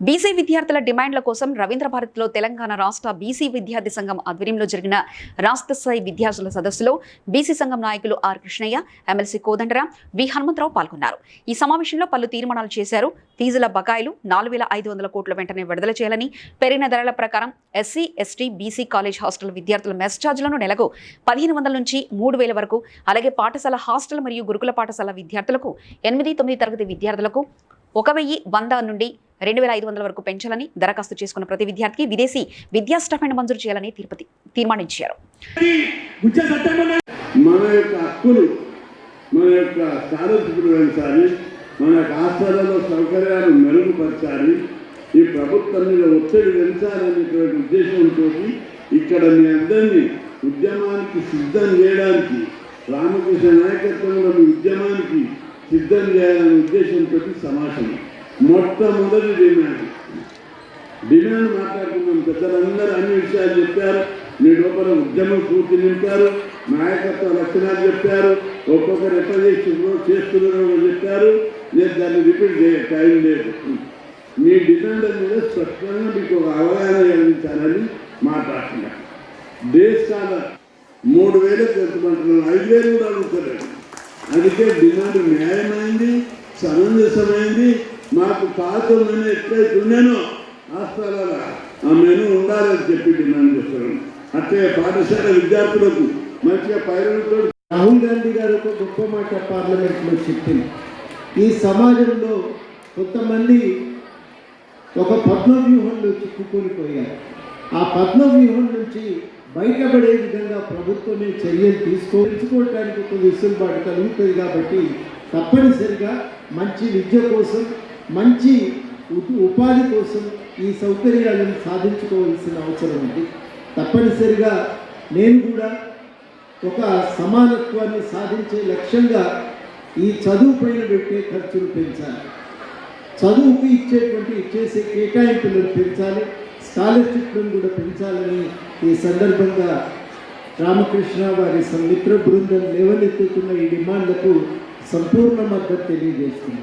BC విద్యార్థుల డిమాండ్ల కోసం రవీంద్ర భారత్లో తెలంగాణ రాష్ట్ర బీసీ విద్యార్థి సంఘం ఆధ్వర్యంలో జరిగిన రాష్ట్ర స్థాయి విద్యార్థుల సదస్సులో బీసీ సంఘం నాయకులు R Krishnaiah MLC Kodandaram V Hanumantharao పాల్గొన్నారు. ఈ సమావేశంలో పలు తీర్మానాలు చేశారు. ఫీజుల బకాయిలు నాలుగు వేల ఐదు వందల కోట్ల వెంటనే విడుదల చేయాలని పెరిగిన ధరల ప్రకారం SC ST BC college hostel విద్యార్థుల మెస్ ఛార్జీలను నెలకు పదిహేను వందల నుంచి మూడు వేల వరకు అలాగే పాఠశాల హాస్టల్ మరియు గురుకుల పాఠశాల విద్యార్థులకు ఎనిమిది తొమ్మిది తరగతి విద్యార్థులకు ఒక వెయ్యి వంద నుండి రెండు వేల ఐదు వందల వరకు పెంచాలని దరఖాస్తు చేసుకున్న ప్రతి విద్యార్థికి విదేశీ విద్యా స్టఫండ్ మంజూరు చేయాలని తిరుపతి తీర్మానించారు. మన యొక్క హక్కులు మన యొక్క స్కాలర్షిప్లు పెంచాలి మన యొక్క హాస్టళ్ళలో సౌకర్యాలు మెరుగుపరచాలి ఈ ప్రభుత్వం మీద ఒత్తిడి పెంచాలనేటువంటి ఉద్దేశంతో ఇక్కడ మీ అందరినీ ఉద్యమానికి సిద్ధం చేయడానికి రామకృష్ణ నాయకత్వంలో మీ ఉద్యమానికి సిద్ధం చేయాలనే ఉద్దేశంతో సమాచారం మొట్టమొదటి డిమాండ్. డిమాండ్ మాట్లాడుకున్నాం. పెద్దలందరూ అన్ని విషయాలు చెప్పారు. మీ లోపల ఉద్యమం పూర్తి నింపారు. నాయకత్వ లక్షణాలు చెప్పారు. ఒక్కొక్కరు ఎట్లా చేస్తున్నారో చేస్తున్నారో చెప్పారు. నేను దాన్ని రిపీట్ చేయ టైం లేదు. మీ డిమాండ్ మీద స్పష్టంగా మీకు ఒక అవగాహన కలిగించాలని మాట్లాడుతున్నాను డేస్ మూడు వేలు పెంచమంటున్నాను ఐదు వేలు కూడా అడుగుతలేదు. అందుకే డిమాండ్ న్యాయమైంది సమంజసమైంది మాకు పాత మెను ఎప్పుడైతే ఉన్నానో హాస్టల్ ఆ మెను ఉండాలని చెప్పి నన్ను చెప్తాను అట్లే పాఠశాల విద్యార్థులకు మంచిగా పైరులతో రాహుల్ గాంధీ గారు ఒక గొప్ప మాట పార్లమెంట్లో చెప్పింది. ఈ సమాజంలో కొంతమంది ఒక పద్మవ్యూహంలో చిక్కుకొని పోయారు. ఆ పద్మవ్యూహం నుంచి బయటపడే విధంగా ప్రభుత్వమే చర్యలు తీసుకో తెలుసుకోవడానికి ఒక విసులుబాటు కలుగుతుంది కాబట్టి తప్పనిసరిగా మంచి విద్య కోసం మంచి ఉపాధి కోసం ఈ సౌకర్యాలను సాధించుకోవాల్సిన అవసరం ఉంది. తప్పనిసరిగా నేను కూడా ఒక సమానత్వాన్ని సాధించే లక్ష్యంగా ఈ చదువు పైన పెట్టే ఖర్చులు పెంచాలి. చదువుకు ఇచ్చేటువంటి ఇచ్చేసే కేటాయింపులను పెంచాలి. స్కాలర్షిప్లను కూడా పెంచాలని ఈ సందర్భంగా రామకృష్ణ వారి మిత్ర బృందం లేవనెత్తుతున్న ఈ డిమాండ్లకు సంపూర్ణ మద్దతు తెలియజేస్తుంది